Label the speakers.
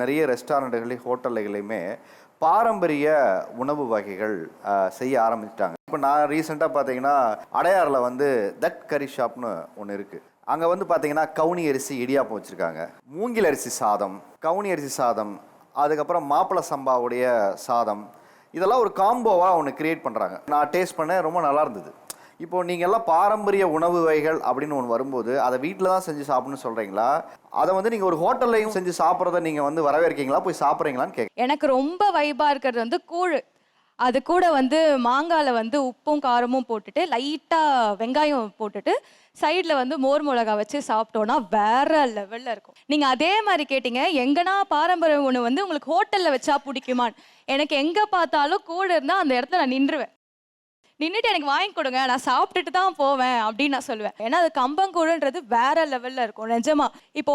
Speaker 1: நிறைய ரெஸ்டாரண்ட்டுகளையும் ஹோட்டல்களையுமே பாரம்பரிய உணவு வகைகள் செய்ய ஆரம்பிச்சிட்டாங்க. இப்போ நான் ரீசெண்டாக பார்த்தீங்கன்னா அடையாறில் வந்து தட் கறி ஷாப்னு ஒன்று இருக்குது அங்கே வந்து பார்த்தீங்கன்னா கவுனி அரிசி இடியாப்பம் வச்சுருக்காங்க. மூங்கில் அரிசி சாதம் கவுனி அரிசி சாதம் அதுக்கப்புறம் மாப்பிள சம்பாவுடைய சாதம் இதெல்லாம் ஒரு காம்போவாக ஒன்று கிரியேட் பண்ணுறாங்க நான் டேஸ்ட் பண்ணேன் ரொம்ப நல்லா இருந்தது. இப்போ நீங்கள் எல்லாம் பாரம்பரிய உணவு வகைகள் அப்படின்னு ஒன்று வரும்போது அதை வீட்டில் தான் செஞ்சு சாப்பிடணும்னு சொல்கிறீங்களா அதை வந்து நீங்கள் ஒரு ஹோட்டல்லையும் செஞ்சு சாப்பிட்றத நீங்கள் வந்து வரவேற்கீங்களா? போய் சாப்பிட்றீங்களான்னு கேட்க
Speaker 2: எனக்கு ரொம்ப வைபாக இருக்கிறது வந்து கூழ். அது கூட வந்து மாங்காயில் வந்து உப்பும் காரமும் போட்டுட்டு லைட்டாக வெங்காயம் போட்டுட்டு சைடில் வந்து மோர் மிளகா வச்சு சாப்பிட்டோன்னா வேற லெவலில் இருக்கும். நீங்கள் அதே மாதிரி கேட்டிங்க எங்கன்னா பாரம்பரிய உணவு வந்து உங்களுக்கு ஹோட்டலில் வச்சா பிடிக்குமான்னு. எனக்கு எங்கே பார்த்தாலும் கூழ் இருந்தால் அந்த இடத்துல நான் நின்றுவேன். நின்றுட்டு எனக்கு வாங்கி கொடுங்க நான் சாப்பிட்டுட்டு தான் போவேன் அப்படின்னு நான் சொல்லுவேன். ஏன்னா அது கம்பங்கூழுன்றது வேற லெவல்ல இருக்கும் நிஜமா. இப்போ